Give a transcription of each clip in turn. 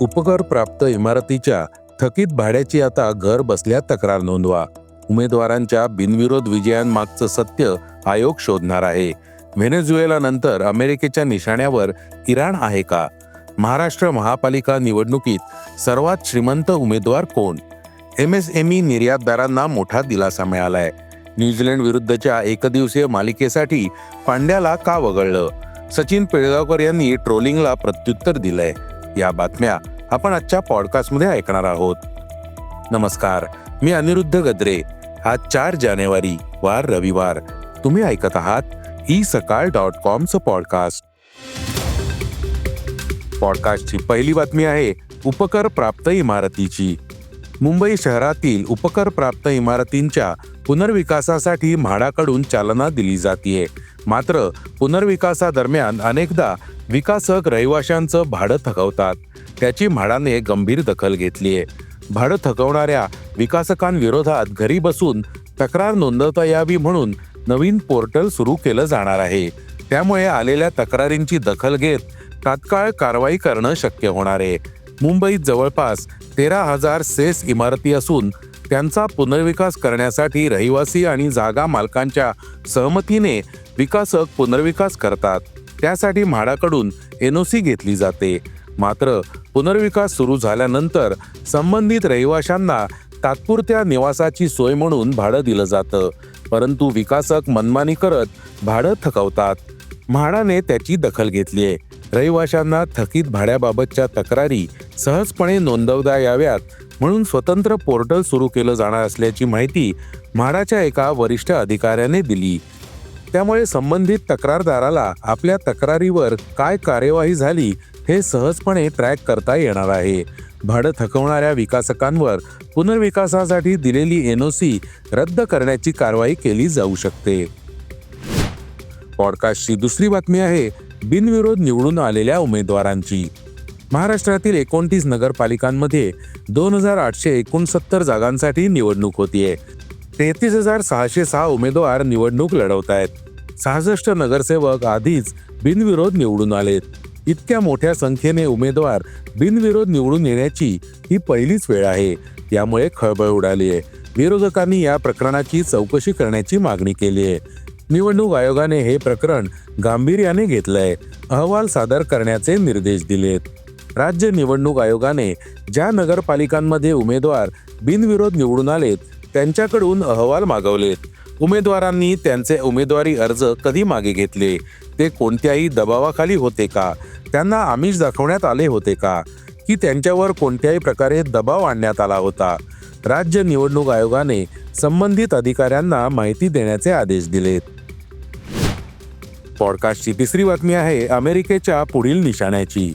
उपकर प्राप्त इमारतीच्या थकीत भाड्याची आता घर बसल्या तक्रार नोंदवा. उमेदवारांच्या बिनविरोध विजयांमागचं सत्य आयोग शोधणार आहे. व्हेनेझुएला नंतर अमेरिकेच्या निशाण्यावर इराण आहे का? महाराष्ट्र महापालिका निवडणुकीत सर्वात श्रीमंत उमेदवार कोण? एम एस एम ई निर्यातदारांना मोठा दिलासा मिळालाय. न्यूझीलंड विरुद्धच्या एकदिवसीय मालिकेसाठी पांड्याला का वगळलं? सचिन पिळगावकर यांनी ट्रोलिंगला प्रत्युत्तर दिलंय. या बातम्या आपण आजच्या पॉडकास्टमध्ये ऐकणार आहोत. नमस्कार मी अनिरुद्ध गद्रे. आज चार जानेवारी वार रविवार. तुम्ही ऐकत आहात ई सकाळ डॉट कॉमचं पॉडकास्ट. पॉडकास्टची पहिली बातमी आहे उपकर प्राप्त इमारतीची. मुंबई शहरातील उपकर प्राप्त इमारतींच्या पुनर्विकासासाठी म्हाडाकडून चालना दिली जातीये. मात्र पुनर्विकासादरम्यान अनेकदा विकासक रहिवाशांचं भाडं थकवतात. त्याची म्हाडाने गंभीर दखल घेतली आहे. भाडं थकवणाऱ्या विकासकांविरोधात घरी बसून तक्रार नोंदवता यावी म्हणून नवीन पोर्टल सुरू केलं जाणार आहे. त्यामुळे आलेल्या तक्रारींची दखल घेत तात्काळ कारवाई करणं शक्य होणार आहे. मुंबईत जवळपास तेरा हजार सेस इमारती असून त्यांचा पुनर्विकास करण्यासाठी रहिवासी आणि जागा मालकांच्या सहमतीने विकासक पुनर्विकास करतात. त्यासाठी म्हाडाकडून एनओसी घेतली जाते. मात्र पुनर्विकास सुरू झाल्यानंतर संबंधित रहिवाशांना तात्पुरत्या निवासाची सोय म्हणून भाडं दिलं जातं. परंतु विकासक मनमानी करत भाडं थकवतात. म्हाडाने त्याची दखल घेतली आहे. रहिवाशांना थकीत भाड्याबाबतच्या तक्रारी सहजपणे नोंदवता याव्यात म्हणून स्वतंत्र पोर्टल सुरू केलं जाणार असल्याची माहिती म्हाडाच्या एका वरिष्ठ अधिकाऱ्याने दिली. त्यामुळे संबंधित तक्रारदाराला आपल्या तक्रारीवर काय कार्यवाही झाली हे सहजपणे ट्रॅक करता येणार आहे. भाडं थकवणाऱ्या विकासकांवर पुनर्विकासासाठी दिलेली एनओसी रद्द करण्याची कारवाई केली जाऊ शकते. पॉडकास्टची दुसरी बातमी आहे बिनविरोध निवडून आलेल्या उमेदवारांची. महाराष्ट्रातील एकोणतीस नगरपालिकांमध्ये दोन हजार आठशे एकोणसत्तर जागांसाठी निवडणूक होतीये. तेहतीस हजार सहाशे सहा उमेदवार निवडणूक लढवत आहेत सहासष्ट नगरसेवक आधीच बिनविरोध निवडून आलेत. इतक्या मोठ्या संख्येने उमेदवार बिनविरोध निवडून येण्याची ही पहिलीच वेळ आहे. त्यामुळे खळबळ उडाली आहे विरोधकांनी या प्रकरणाची चौकशी करण्याची मागणी केली आहे निवडणूक आयोगाने हे प्रकरण गांभीर्याने घेतलंय. अहवाल सादर करण्याचे निर्देश दिलेत. राज्य निवडणूक आयोगाने ज्या नगरपालिकांमध्ये उमेदवार बिनविरोध निवडून आलेत त्यांच्याकडून अहवाल मागवलेत. उमेदवारांनी त्यांचे उमेदवारी अर्ज कधी मागे घेतले? ते कोणत्याही दबावाखाली होते का? त्यांना आमिष दाखवण्यात आले होते का? की त्यांच्यावर कोणत्याही प्रकारे दबाव आणण्यात आला होता? राज्य निवडणूक आयोगाने संबंधित अधिकाऱ्यांना माहिती देण्याचे आदेश दिलेत. पॉडकास्टची तिसरी बातमी आहे अमेरिकेच्या पुढील निशाण्याची.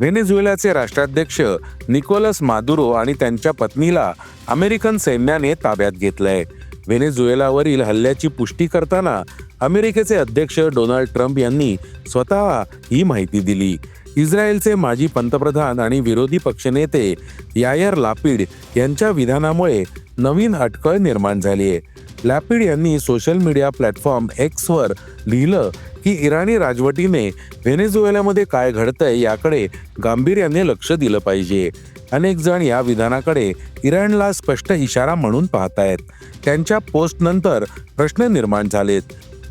व्हेनेझुएलाचे राष्ट्राध्यक्ष निकोलस मादुरो आणि त्यांच्या पत्नीला अमेरिकन सैन्याने ताब्यात घेतलंय. व्हेनेझुएलावरील हल्ल्याची पुष्टी करताना अमेरिकेचे अध्यक्ष डोनाल्ड ट्रम्प यांनी स्वतः ही माहिती दिली. इस्रायलचे माजी पंतप्रधान आणि विरोधी पक्षनेते यायर लापिड यांच्या विधानामुळे नवीन अटकळ निर्माण झाली आहे लॅपिड यांनी सोशल मीडिया प्लॅटफॉर्म एक्सवर लिहिलं की इराणी राजवटीने व्हेनेझुएलामध्ये काय घडतंय याकडे गांभीर्याने लक्ष दिलं पाहिजे. अनेक जण या विधानाकडे इराणला स्पष्ट इशारा म्हणून पाहतायत. त्यांच्या पोस्टनंतर प्रश्न निर्माण झालेत.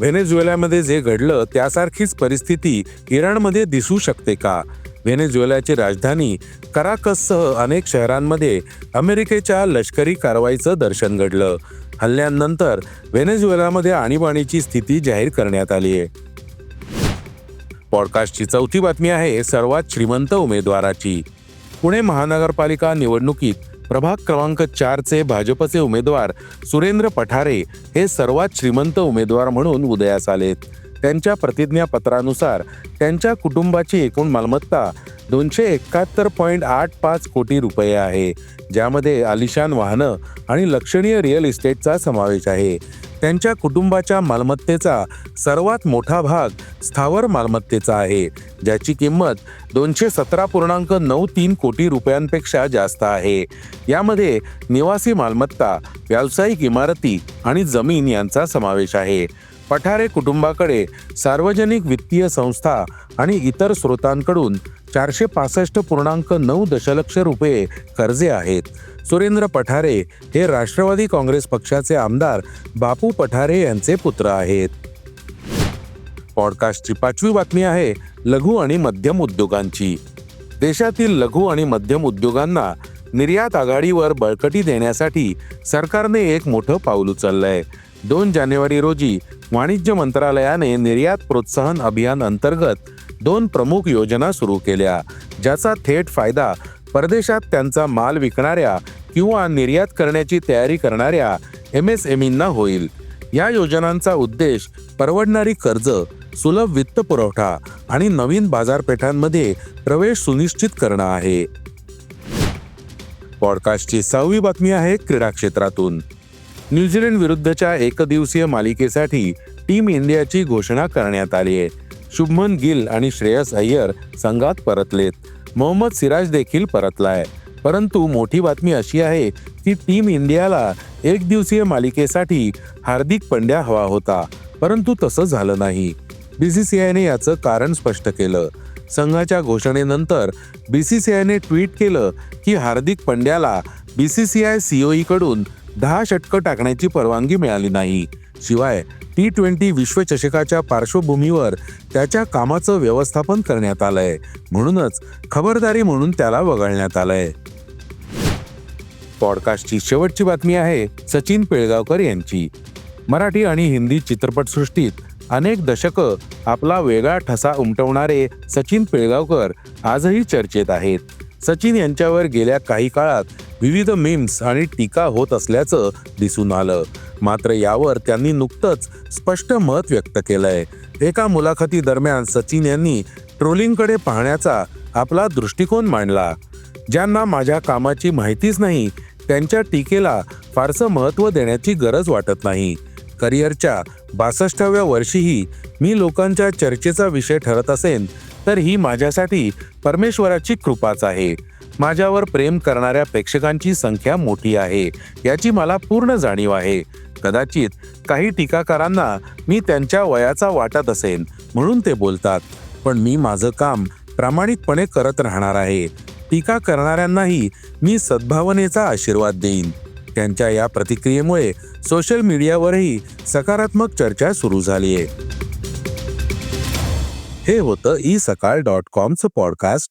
व्हेनेझुएलामध्ये जे घडलं त्यासारखीच परिस्थिती इराणमध्ये दिसू शकते का? व्हेनेझुएलाची राजधानी कराकससह अनेक शहरांमध्ये अमेरिकेच्या लष्करी कारवाईचं दर्शन घडलं. हल्ल्यानंतर व्हेनेझुएलामध्ये आणीबाणीची स्थिती जाहीर करण्यात आली आहे पॉडकास्टची चौथी बातमी आहे सर्वात श्रीमंत उमेदवाराची. पुणे महानगरपालिका निवडणुकीत प्रभाग क्रमांक चारचे भाजपचे उमेदवार सुरेंद्र पठारे हे सर्वात श्रीमंत उमेदवार म्हणून उदयास आलेत. त्यांच्या प्रतिज्ञापत्रानुसार त्यांच्या कुटुंबाची एकूण मालमत्ता दोनशे एकाहत्तर पॉईंट आठ पाच कोटी रुपये आहे ज्यामध्ये आलिशान वाहनं आणि लक्षणीय रिअल इस्टेटचा समावेश आहे. त्यांच्या कुटुंबाच्या मालमत्तेचा सर्वात मोठा भाग स्थावर मालमत्तेचा आहे ज्याची किंमत दोनशे सतरा पूर्णांक नऊ तीन कोटी रुपयांपेक्षा जास्त आहे. यामध्ये निवासी मालमत्ता व्यावसायिक इमारती आणि जमीन यांचा समावेश आहे. पठारे कुटुंबाकडे सार्वजनिक वित्तीय संस्था आणि इतर स्रोतांकडून चारशे पासष्ट पूर्णांक नऊ दशलक्ष रुपये कर्जे आहेत. सुरेंद्र पठारे हे राष्ट्रवादी काँग्रेस पक्षाचे आमदार बापू पठारे यांचे पुत्र आहेत. पॉडकास्टची पाचवी बातमी आहे लघु आणि मध्यम उद्योगांची. देशातील लघु आणि मध्यम उद्योगांना निर्यात आघाडीवर बळकटी देण्यासाठी सरकारने एक मोठं पाऊल उचललंय. दोन जानेवारी रोजी वाणिज्य मंत्रालयाने निर्यात प्रोत्साहन अभियान अंतर्गत दोन प्रमुख योजना सुरू केल्या ज्याचा थेट फायदा परदेशात त्यांचा माल विकणाऱ्या किंवा निर्यात करण्याची तयारी करणाऱ्या एम एस एम ईंना होईल. या योजनांचा उद्देश परवडणारी कर्ज सुलभ वित्त पुरवठा आणि नवीन बाजारपेठांमध्ये प्रवेश सुनिश्चित करणं आहे. पॉडकास्टची सहावी बातमी आहे क्रीडा क्षेत्रातून. न्यूझीलंड विरुद्धच्या एकदिवसीय मालिकेसाठी टीम इंडियाची घोषणा करण्यात आली आहे. शुभमन गिल आणि श्रेयस अय्यर संघात परतलेत. मोहम्मद सिराज देखील परतला आहे परंतु मोठी बातमी अशी आहे की टीम इंडियाला एक दिवसीय मालिकेसाठी हार्दिक पंड्या हवा होता परंतु तसं झालं नाही. बीसीसीआयने याचं कारण स्पष्ट केलं. संघाच्या घोषणेनंतर बीसीसीआयने ट्विट केलं की हार्दिक पंड्याला बीसीसीआय सीओई कडून दहा षटकं टाकण्याची परवानगी मिळाली नाही. शिवाय टी ट्वेंटी विश्वचषकाच्या पार्श्वभूमीवर त्याच्या कामाचं व्यवस्थापन करण्यात आलंय. म्हणूनच खबरदारी म्हणून त्याला वगळण्यात आलंय. पॉडकास्टची शेवटची बातमी आहे सचिन पिळगावकर यांची. मराठी आणि हिंदी चित्रपटसृष्टीत अनेक दशकं आपला वेगळा ठसा उमटवणारे सचिन पिळगावकर आजही चर्चेत आहेत. सचिन यांच्यावर गेल्या काही काळात विविध मीम्स आणि टीका होत असल्याचं दिसून आलं. मात्र यावर त्यांनी नुकतंच स्पष्ट मत व्यक्त केलंय. एका मुलाखती दरम्यान सचिन यांनी ट्रोलिंगकडे पाहण्याचा आपला दृष्टिकोन मांडला. ज्यांना माझ्या कामाची माहितीच नाही त्यांच्या टीकेला फारसं महत्त्व देण्याची गरज वाटत नाही. करिअरच्या बासष्टाव्या वर्षीही मी लोकांच्या चर्चेचा विषय ठरत असेन तर ही माझ्यासाठी परमेश्वराची कृपाच आहे. माझ्यावर प्रेम करणाऱ्या प्रेक्षकांची संख्या मोठी आहे याची मला पूर्ण जाणीव आहे. कदाचित काही टीकाकारांना मी त्यांच्या वयाचा वाटत असेन म्हणून ते बोलतात. पण मी माझं काम प्रामाणिकपणे करत राहणार आहे. टीका करणाऱ्यांनाही मी सद्भावनेचा आशीर्वाद देईन. त्यांच्या या प्रतिक्रियेमुळे सोशल मीडियावरही सकारात्मक चर्चा सुरू झाली आहे. हे होतं ई सकाळ डॉट कॉमचं पॉडकास्ट.